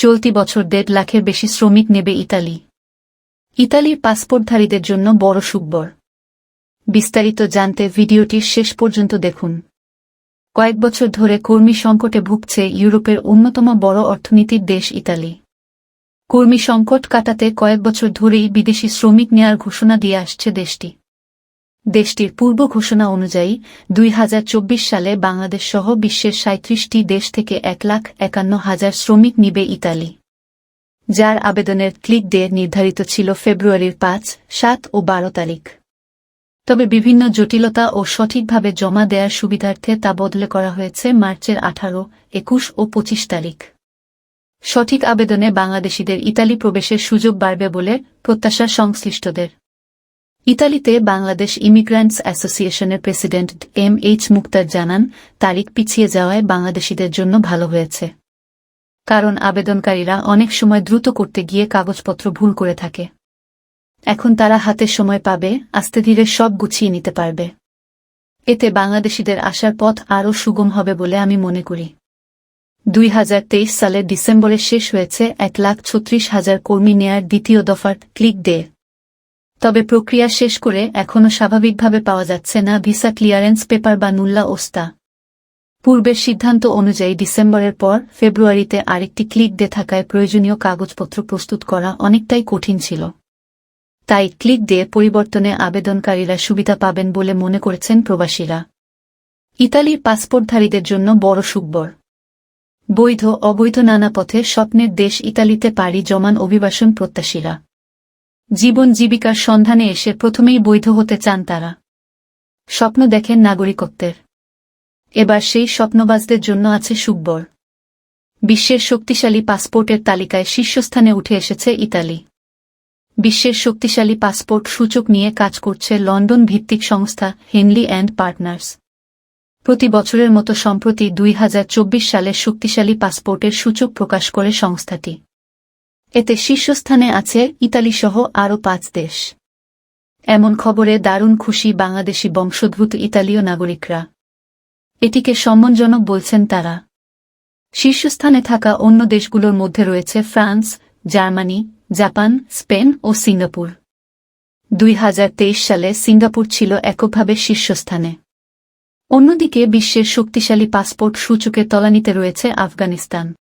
চলতি বছর দেড় লাখের বেশি শ্রমিক নেবে ইতালি। ইতালির পাসপোর্টধারীদের জন্য বড় সুখবর। বিস্তারিত জানতে ভিডিওটির শেষ পর্যন্ত দেখুন। কয়েক বছর ধরে কর্মী সংকটে ভুগছে ইউরোপের অন্যতম বড় অর্থনীতির দেশ ইতালি। কর্মী সংকট কাটাতে কয়েক বছর ধরেই বিদেশি শ্রমিক নেয়ার ঘোষণা দিয়ে আসছে দেশটি। দেশটির পূর্ব ঘোষণা অনুযায়ী, দুই হাজার চব্বিশ সালে বাংলাদেশ সহ বিশ্বের সাঁত্রিশটি দেশ থেকে এক লাখ একান্ন হাজার শ্রমিক নিবে ইতালি। যার আবেদনের ক্লিক ডে নির্ধারিত ছিল ফেব্রুয়ারির পাঁচ, সাত ও বারো তারিখ। তবে বিভিন্ন জটিলতা ও সঠিকভাবে জমা দেওয়ার সুবিধার্থে তা বদলে করা হয়েছে মার্চের আঠারো, একুশ ও পঁচিশ তারিখ। সঠিক আবেদনে বাংলাদেশিদের ইতালি প্রবেশের সুযোগ বাড়বে বলে প্রত্যাশা সংশ্লিষ্টদের। ইতালিতে বাংলাদেশ ইমিগ্রান্টস অ্যাসোসিয়েশনের প্রেসিডেন্ট এম এইচ মুক্তার জানান, তারিখ পিছিয়ে যাওয়ায় বাংলাদেশিদের জন্য ভালো হয়েছে। কারণ আবেদনকারীরা অনেক সময় দ্রুত করতে গিয়ে কাগজপত্র ভুল করে থাকে। এখন তারা হাতে সময় পাবে, আস্তে ধীরে সব গুছিয়ে নিতে পারবে। এতে বাংলাদেশিদের আসার পথ আরও সুগম হবে বলে আমি মনে করি। দুই হাজার তেইশ সালের ডিসেম্বরে শেষ হয়েছে এক লাখ ছত্রিশ হাজার কর্মী নেয়ার দ্বিতীয় দফার ক্লিক ডে। তবে প্রক্রিয়া শেষ করে এখনও স্বাভাবিকভাবে পাওয়া যাচ্ছে না ভিসা ক্লিয়ারেন্স পেপার বা নুল্লা ওস্তা। পূর্বের সিদ্ধান্ত অনুযায়ী ডিসেম্বরের পর ফেব্রুয়ারিতে আরেকটি ক্লিক ডে থাকায় প্রয়োজনীয় কাগজপত্র প্রস্তুত করা অনেকটাই কঠিন ছিল। তাই ক্লিক দিয়ে পরিবর্তনে আবেদনকারীরা সুবিধা পাবেন বলে মনে করেছেন প্রবাসীরা। ইতালির পাসপোর্টধারীদের জন্য বড় সুখবর। বৈধ অবৈধ নানা পথে স্বপ্নের দেশ ইতালিতে পাড়ি জমান অভিবাসন প্রত্যাশীরা। জীবন জীবিকার সন্ধানে এসে প্রথমেই বৈধ হতে চান তারা। স্বপ্ন দেখেন নাগরিকত্বের। এবার সেই স্বপ্নবাজদের জন্য আছে সুখবর। বিশ্বের শক্তিশালী পাসপোর্টের তালিকায় শীর্ষস্থানে উঠে এসেছে ইতালি। বিশ্বের শক্তিশালী পাসপোর্ট সূচক নিয়ে কাজ করছে লন্ডন ভিত্তিক সংস্থা হেনলি অ্যান্ড পার্টনার্স। প্রতি বছরের মতো সম্প্রতি দুই সালে শক্তিশালী পাসপোর্টের সূচক প্রকাশ করে সংস্থাটি। এতে শীর্ষস্থানে আছে ইতালিসহ আরও পাঁচ দেশ। এমন খবরে দারুণ খুশি বাংলাদেশি বংশোদ্ভূত ইতালীয় নাগরিকরা। এটিকে সম্মানজনক বলছেন তারা। শীর্ষস্থানে থাকা অন্য দেশগুলোর মধ্যে রয়েছে ফ্রান্স, জার্মানি, জাপান, স্পেন ও সিঙ্গাপুর। দুই হাজার তেইশ সালে সিঙ্গাপুর ছিল এককভাবে শীর্ষস্থানে। অন্যদিকে বিশ্বের শক্তিশালী পাসপোর্ট সূচকে তলানিতে রয়েছে আফগানিস্তান।